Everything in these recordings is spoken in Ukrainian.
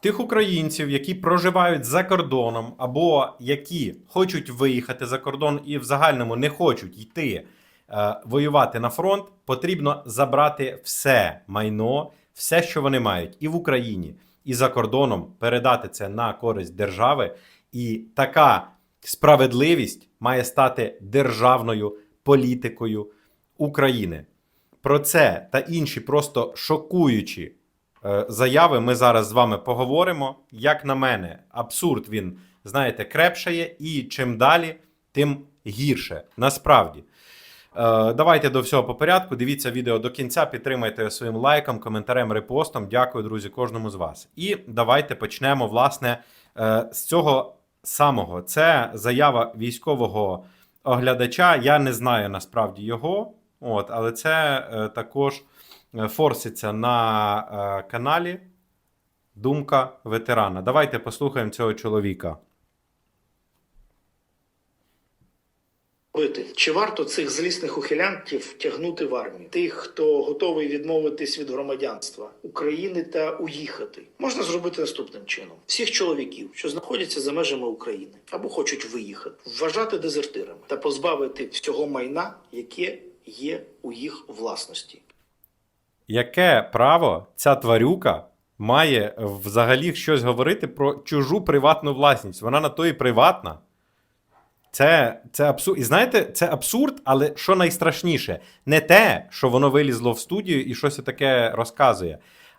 тих українців, які проживають за кордоном, або які хочуть виїхати за кордон і в загальному не хочуть йти е, воювати на фронт, потрібно забрати все майно, все, що вони мають, і в Україні, і за кордоном, передати це на користь держави. І така справедливість має стати державною політикою України. Про це та інші просто шокуючі заяви ми зараз з вами поговоримо. Як на мене, абсурд він, знаєте, крепшає, і чим далі, тим гірше. Насправді. Е, давайте до всього по порядку. Дивіться відео до кінця, підтримайте своїм лайком, коментарем, репостом. Дякую, друзі, кожному з вас. І давайте почнемо, власне, е, з цього самого. Це заява військового оглядача. Я не знаю насправді його, от, але це е, також е, форситься на е, каналі Думка ветерана. Давайте послухаємо цього чоловіка. Чи варто цих злісних ухилянтів тягнути в армію? Тих, хто готовий відмовитись від громадянства України та уїхати, можна зробити наступним чином: всіх чоловіків, що знаходяться за межами України або хочуть виїхати, вважати дезертирами та позбавити всього майна, яке є у їх власності. Яке право ця тварюка має взагалі щось говорити про чужу приватну власність? Вона на то і приватна. Це, це абсурд. І знаєте, це абсурд, але що найстрашніше, не те, що воно вилізло в студію і щось таке розказує.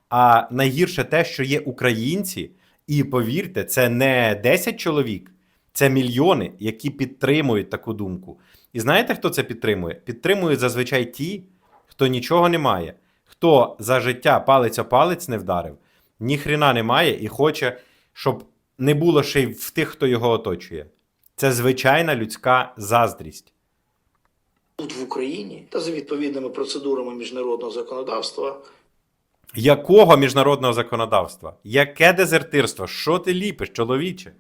А найгірше те, що є українці, і повірте, це не 10 чоловік, це мільйони, які підтримують таку думку. І знаєте, хто це підтримує? Підтримують зазвичай ті, хто нічого не має, хто за життя палець о палець не вдарив, ні хрена не і хоче, щоб не було ще й в тих, хто його оточує. Це звичайна людська заздрість. Тут в Україні та за відповідними процедурами міжнародного законодавства Якого міжнародного законодавства? Яке дезертирство? Що ти ліпиш, чоловіче?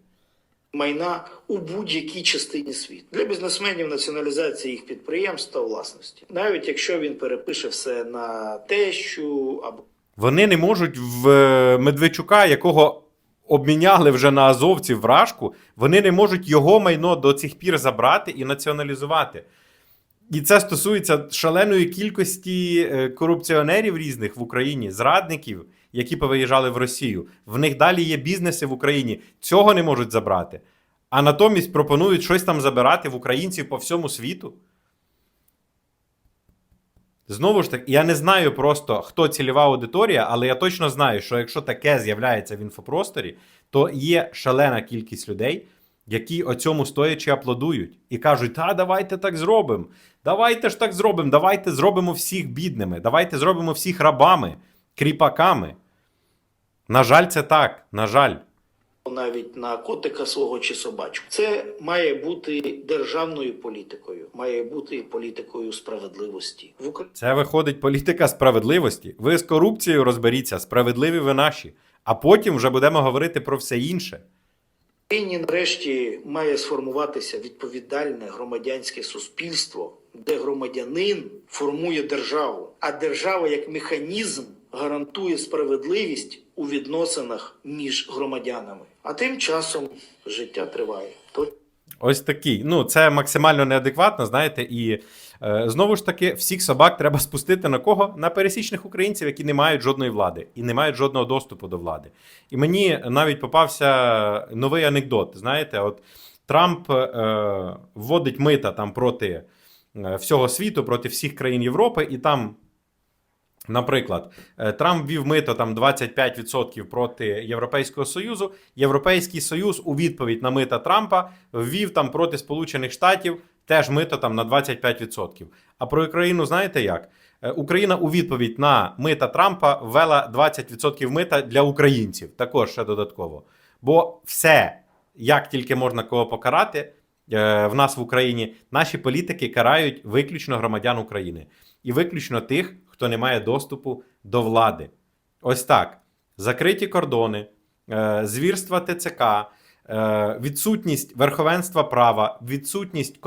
Майна у будь-якій частині світу. Для бізнесменів націоналізація їх підприємств та власності, навіть якщо він перепише все на тещу або Вони не можуть в е, Медведчука, якого обміняли вже на азовців вражку, вони не можуть його майно до цих пір забрати і націоналізувати. І це стосується шаленої кількості е, корупціонерів різних в Україні, зрадників, які повиїжджали в Росію. В них далі є бізнеси в Україні. Цього не можуть забрати. А натомість пропонують щось там забирати в українців по всьому світу. Знову ж таки, я не знаю просто, хто цільова аудиторія, але я точно знаю, що якщо таке з'являється в інфопросторі, то є шалена кількість людей, які оцьому стоячи аплодують і кажуть: та давайте так зробимо. Давайте ж так зробимо, давайте зробимо всіх бідними, давайте зробимо всіх рабами, кріпаками. На жаль, це так. На жаль. навіть на котика свого чи собачку. Це має бути державною політикою, має бути політикою справедливості в Україні. Це виходить політика справедливості. Ви з корупцією розберіться, справедливі ви наші. А потім вже будемо говорити про все інше. Україні нарешті має сформуватися відповідальне громадянське суспільство, де громадянин формує державу, а держава як механізм гарантує справедливість у відносинах між громадянами. А тим часом життя триває. Ось такий. Ну, це максимально неадекватно, знаєте, і е, знову ж таки, всіх собак треба спустити на кого? На пересічних українців, які не мають жодної влади і не мають жодного доступу до влади. І мені навіть попався новий анекдот. Знаєте, от Трамп е, вводить мита там проти е, всього світу, проти всіх країн Європи, і там. Наприклад, е, Трамп ввів мито там 25% проти Європейського Союзу. Європейський Союз у відповідь на мита Трампа ввів там проти Сполучених Штатів теж мито там на 25%. А про Україну знаєте як? Е, Україна у відповідь на мита Трампа ввела 20% мита для українців. Також ще додатково. Бо все, як тільки можна кого покарати е, в нас в Україні, наші політики карають виключно громадян України і виключно тих, хто не має доступу до влади. Ось так: закриті кордони, е, звірства ТЦК, е, відсутність верховенства права, відсутність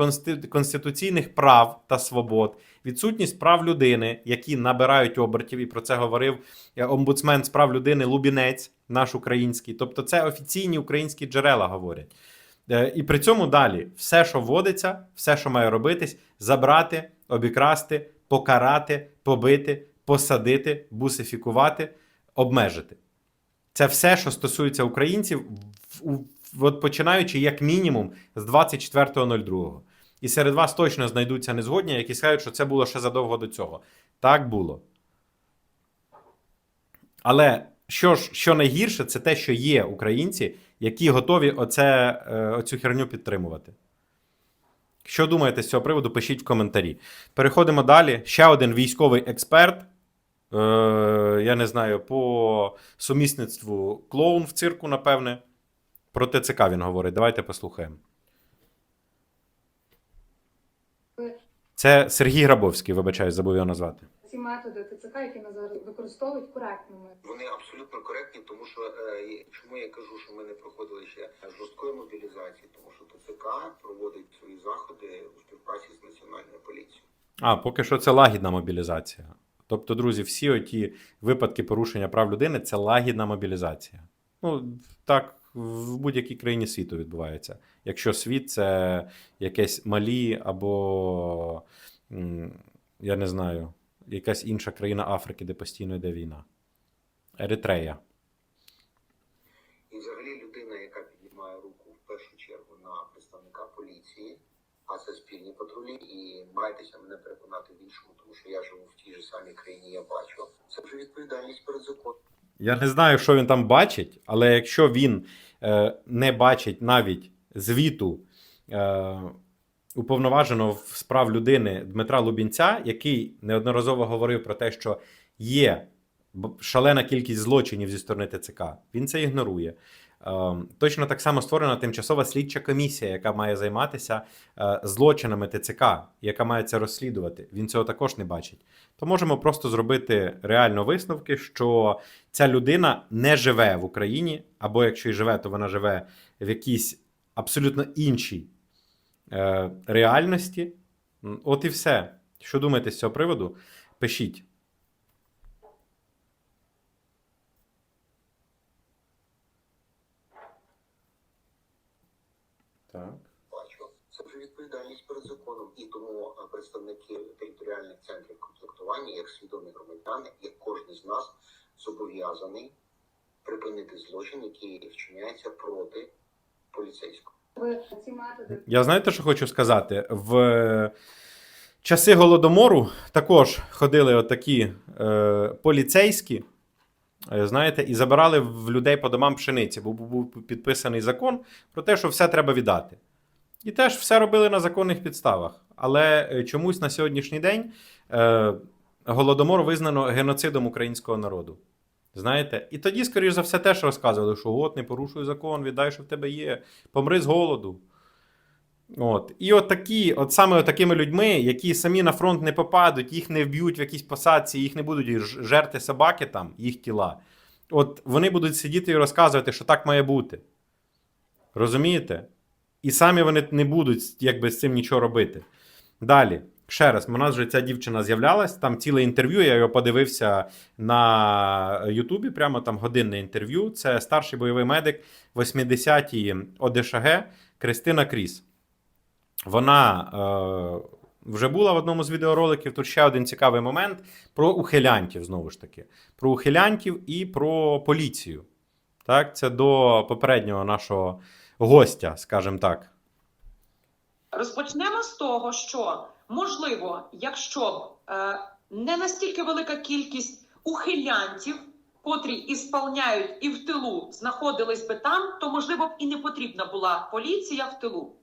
конституційних прав та свобод, відсутність прав людини, які набирають обертів, і про це говорив е, омбудсмен з прав людини Лубінець, наш український. Тобто, це офіційні українські джерела говорять. І при цьому далі все, що вводиться, все, що має робитись, забрати, обікрасти, покарати, побити, посадити, бусифікувати, обмежити. Це все, що стосується українців, от починаючи як мінімум з 24.02. І серед вас точно знайдуться незгодні, які скажуть, що це було ще задовго до цього. Так було. Але що ж, що найгірше, це те, що є українці, які готові оце, е, оцю херню підтримувати. Що думаєте з цього приводу, пишіть в коментарі. Переходимо далі. Ще один військовий експерт. Е, я не знаю, по сумісництву клоун в цирку, напевне. Про ТЦК він говорить. Давайте послухаємо. Це Сергій Грабовський, вибачаю, забув його назвати. Методи ТЦК, які ми зараз використовують коректними. Вони абсолютно коректні, тому що е, чому я кажу, що ми не проходили ще жорсткої мобілізації, тому що ТЦК проводить свої заходи у співпраці з національною поліцією. А, поки що це лагідна мобілізація. Тобто, друзі, всі оті випадки порушення прав людини це лагідна мобілізація. Ну, так в будь-якій країні світу відбувається. Якщо світ це якесь малі або, я не знаю, якась інша країна Африки, де постійно йде війна. Еритрея. І взагалі людина, яка піднімає руку в першу чергу на представника поліції, а це спільні патрулі, і майтеся мене переконати в іншому, тому що я живу в тій же самій країні, я бачу. Це вже відповідальність перед законом. Я не знаю, що він там бачить, але якщо він е, не бачить навіть звіту е, уповноваженого з прав людини Дмитра Лубінця, який неодноразово говорив про те, що є шалена кількість злочинів зі сторони ТЦК, він це ігнорує. Е, точно так само створена тимчасова слідча комісія, яка має займатися е, злочинами ТЦК, яка має це розслідувати. Він цього також не бачить. То можемо просто зробити реально висновки, що ця людина не живе в Україні, або якщо й живе, то вона живе в якійсь абсолютно іншій е, реальності. От і все. Що думаєте з цього приводу? Пишіть. Так. Бачу. Це вже відповідальність перед законом. І тому е, представники територіальних центрів комплектування, як свідомі громадяни, як кожен з нас зобов'язаний припинити злочин, який вчиняється проти поліцейського. Я знаєте, що хочу сказати? В часи голодомору також ходили отакі е, поліцейські, е, знаєте, і забирали в людей по домам пшениці, бо був був підписаний закон про те, що все треба віддати. І теж все робили на законних підставах. Але е, чомусь на сьогоднішній день е, голодомор визнано геноцидом українського народу. Знаєте, і тоді, скоріш за все, теж розказували, що от не порушуй закон, віддай, що в тебе є, помри з голоду. От. І от такі, от саме от такими людьми, які самі на фронт не попадуть, їх не вб'ють в якійсь посадці, їх не будуть жерти собаки там, їх тіла. От вони будуть сидіти і розказувати, що так має бути. Розумієте? І самі вони не будуть якби з цим нічого робити. Далі. Ще раз, у нас вже ця дівчина з'являлась, там ціле інтерв'ю, я його подивився на Ютубі, прямо там годинне інтерв'ю. Це старший бойовий медик 80-ї ОДШГ Кристина Кріс. Вона е, вже була в одному з відеороликів. Тут ще один цікавий момент про ухилянтів, знову ж таки. Про ухилянтів і про поліцію. Так, це до попереднього нашого гостя, скажімо так. Розпочнемо з того, що можливо, якщо б е, не настільки велика кількість ухилянтів, котрі ісполняють і в тилу знаходились би там, то можливо б і не потрібна була поліція в тилу.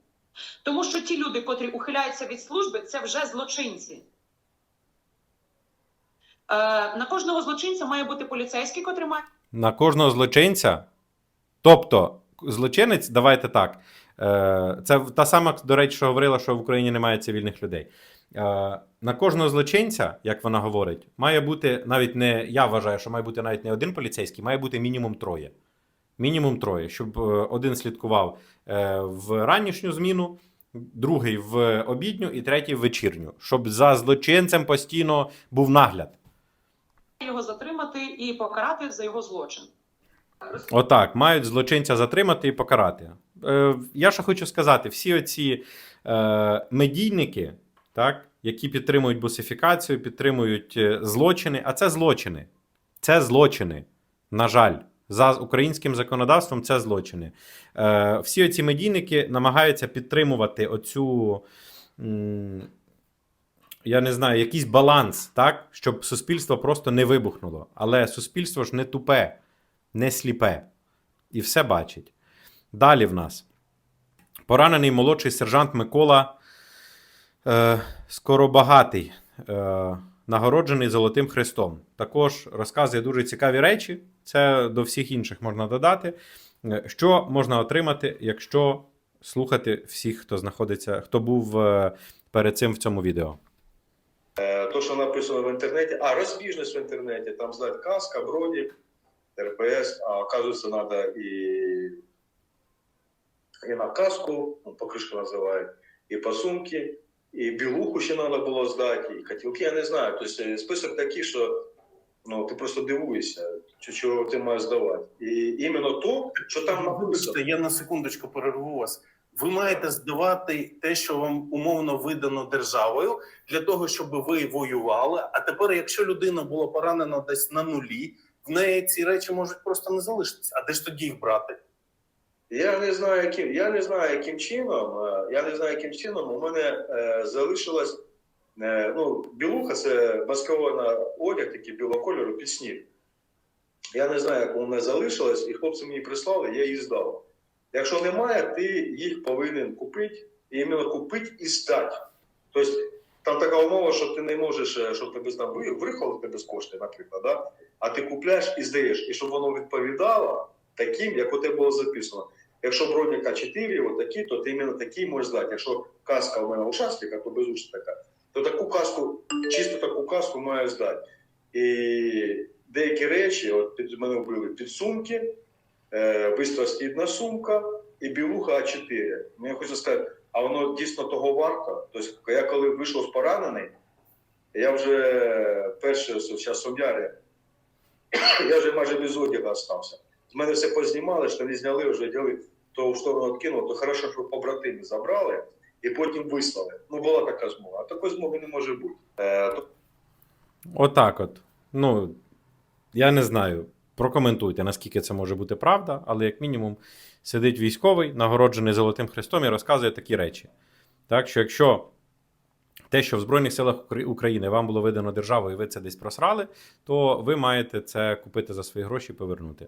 Тому що ті люди, котрі ухиляються від служби, це вже злочинці. Е, на кожного злочинця має бути поліцейський, котрий має На кожного злочинця. Тобто, злочинець, давайте так. Е, це та сама, до речі, що говорила, що в Україні немає цивільних людей. Е, на кожного злочинця, як вона говорить, має бути навіть не. Я вважаю, що має бути навіть не один поліцейський, має бути мінімум троє. Мінімум троє, щоб е, один слідкував в ранішню зміну, другий в обідню і третій в вечірню, щоб за злочинцем постійно був нагляд. його затримати і покарати за його злочин. Отак, мають злочинця затримати і покарати. Е, я ще хочу сказати: всі оці е, медійники, так, які підтримують бусифікацію, підтримують е, злочини, а це злочини. Це злочини. На жаль, за українським законодавством це злочини. Всі оці медійники намагаються підтримувати оцю. я не знаю, якийсь баланс, так, щоб суспільство просто не вибухнуло. Але суспільство ж не тупе не сліпе і все бачить. Далі в нас поранений молодший сержант Микола е, Скоробагатий, е, нагороджений Золотим Хрестом. Також розказує дуже цікаві речі. Це до всіх інших можна додати. Е, Що можна отримати, якщо слухати всіх, хто знаходиться, хто був е, перед цим в цьому відео. Е, То, що написано в інтернеті, а розбіжність в інтернеті, там здати каска, бронік, РПС, а оказується, треба і, і на каску, ну, покришку називають, і по сумки, і білуху ще треба було здати, і котілки, я не знаю. Тобто е, список такий, що ну, ти просто дивуєшся, чого ти маєш здавати. І іменно то, що там написано. Я на секундочку перерву вас. Ви маєте здавати те, що вам умовно видано державою, для того, щоб ви воювали. А тепер, якщо людина була поранена десь на нулі, в неї ці речі можуть просто не залишитися. А де ж тоді їх брати? Я не знаю, яким я не знаю, яким чином. е, Я не знаю, яким чином у мене е, залишилась е, ну, білуха, це маскований одяг, такий білого кольору під сніг. Я не знаю, як мене залишилось, і хлопці мені прислали, я їх здав. Якщо немає, ти їх повинен купити, і іменно купити і здати. Тобто там така умова, що ти не можеш, е, щоб тебе там ви- врихали тебе з кошти, наприклад, да? а ти купляєш і здаєш, і щоб воно відповідало таким, як у тебе було записано. Якщо броніка 4, отакі, то ти іменно такі можеш здати. Якщо каска у мене ушастика, то безушастика, то таку каску, чисто таку каску маю здати. І деякі речі, от під мене вбили підсумки, е, бистросхідна сумка і білуха А4. Ну, я хочу сказати, а воно дійсно того варто. Тобто, я коли вийшов з поранений, я вже перше зараз сум'ярі, я вже майже без одягу залишився. З мене все познімали, що не зняли, вже діли, то в сторону відкинули, то хорошо, що побратими забрали і потім вислали. Ну, була така змога. А такої змоги не може бути. Е, то Отак от. Ну, я не знаю. Прокоментуйте, наскільки це може бути правда, але як мінімум сидить військовий, нагороджений Золотим Хрестом, і розказує такі речі. Так що, якщо те, що в Збройних силах України вам було видано державою, і ви це десь просрали, то ви маєте це купити за свої гроші і повернути.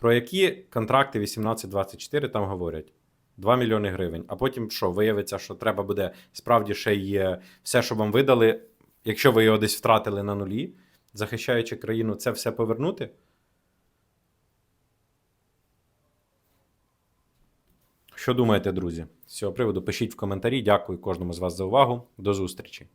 Про які контракти 1824 там говорять? 2 мільйони гривень. А потім що? Виявиться, що треба буде справді ще й е, все, що вам видали, якщо ви його десь втратили на нулі, захищаючи країну, це все повернути. Що думаєте, друзі? З цього приводу пишіть в коментарі. Дякую кожному з вас за увагу. До зустрічі.